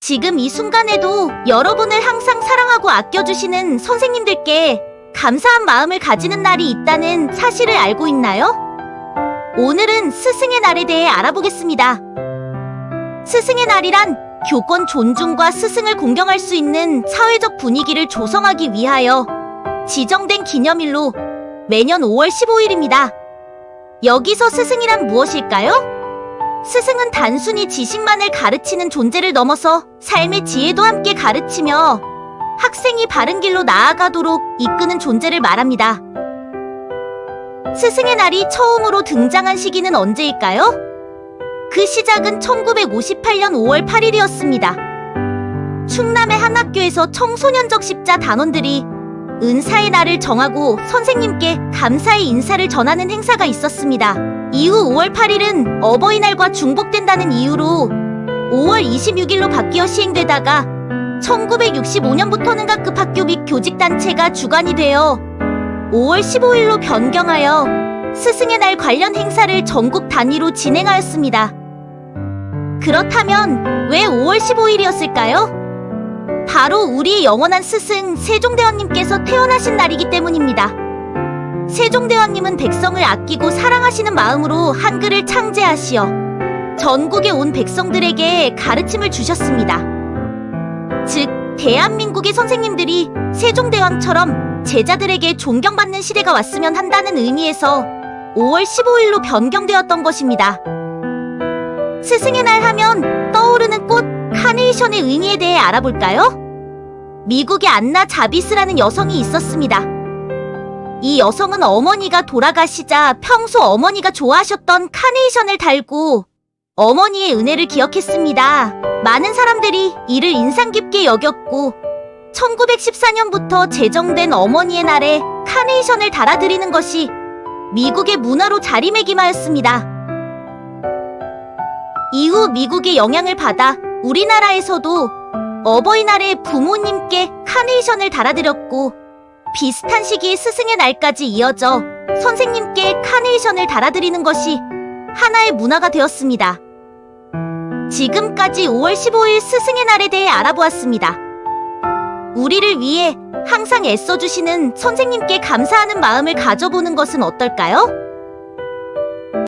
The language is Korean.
지금 이 순간에도 여러분을 항상 사랑하고 아껴주시는 선생님들께 감사한 마음을 가지는 날이 있다는 사실을 알고 있나요? 오늘은 스승의 날에 대해 알아보겠습니다. 스승의 날이란 교권 존중과 스승을 공경할 수 있는 사회적 분위기를 조성하기 위하여 지정된 기념일로 매년 5월 15일입니다. 여기서 스승이란 무엇일까요? 스승은 단순히 지식만을 가르치는 존재를 넘어서 삶의 지혜도 함께 가르치며 학생이 바른 길로 나아가도록 이끄는 존재를 말합니다. 스승의 날이 처음으로 등장한 시기는 언제일까요? 그 시작은 1958년 5월 8일이었습니다. 충남의 한 학교에서 청소년적 십자 단원들이 은사의 날을 정하고 선생님께 감사의 인사를 전하는 행사가 있었습니다. 이후 5월 8일은 어버이날과 중복된다는 이유로 5월 26일로 바뀌어 시행되다가 1965년부터는 각급 학교 및 교직단체가 주관이 되어 5월 15일로 변경하여 스승의 날 관련 행사를 전국 단위로 진행하였습니다. 그렇다면 왜 5월 15일이었을까요? 바로 우리의 영원한 스승 세종대왕님께서 태어나신 날이기 때문입니다. 세종대왕님은 백성을 아끼고 사랑하시는 마음으로 한글을 창제하시어 전국에 온 백성들에게 가르침을 주셨습니다. 즉, 대한민국의 선생님들이 세종대왕처럼 제자들에게 존경받는 시대가 왔으면 한다는 의미에서 5월 15일로 변경되었던 것입니다. 스승의 날 하면 떠오르는 꽃 카네이션의 의미에 대해 알아볼까요? 미국의 안나 자비스라는 여성이 있었습니다. 이 여성은 어머니가 돌아가시자 평소 어머니가 좋아하셨던 카네이션을 달고 어머니의 은혜를 기억했습니다. 많은 사람들이 이를 인상 깊게 여겼고 1914년부터 제정된 어머니의 날에 카네이션을 달아드리는 것이 미국의 문화로 자리매김하였습니다. 이후 미국의 영향을 받아 우리나라에서도 어버이날에 부모님께 카네이션을 달아드렸고 비슷한 시기에 스승의 날까지 이어져 선생님께 카네이션을 달아드리는 것이 하나의 문화가 되었습니다. 지금까지 5월 15일 스승의 날에 대해 알아보았습니다. 우리를 위해 항상 애써주시는 선생님께 감사하는 마음을 가져보는 것은 어떨까요?